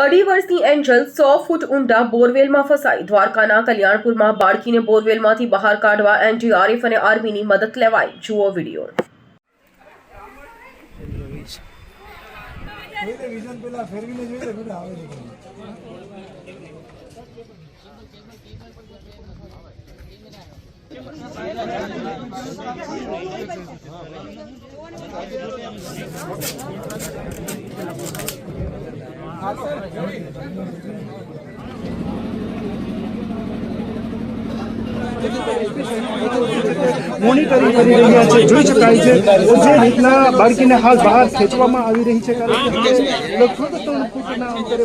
અઢી વર્ષની એન્જલ સો ફૂટ ઊંડા બોરવેલમાં ફસાઈ. દ્વારકાના કલ્યાણપુરમાં બાળકીને બોરવેલમાંથી બહાર કાઢવા એનડીઆરએફ અને આર્મીની મદદ લેવાઈ. જુઓ વીડિયો જોઈ લે વિઝન પેલા ફેરવીને જોઈ લે બેટા આવે છે મોનિટરિંગ કરી રહ્યા છે, જોઈ શકાય છે જે રીતના બાળકીને હાલ બહાર ખેંચવામાં આવી રહી છે, કારણ કે ફૂટના અંતરે.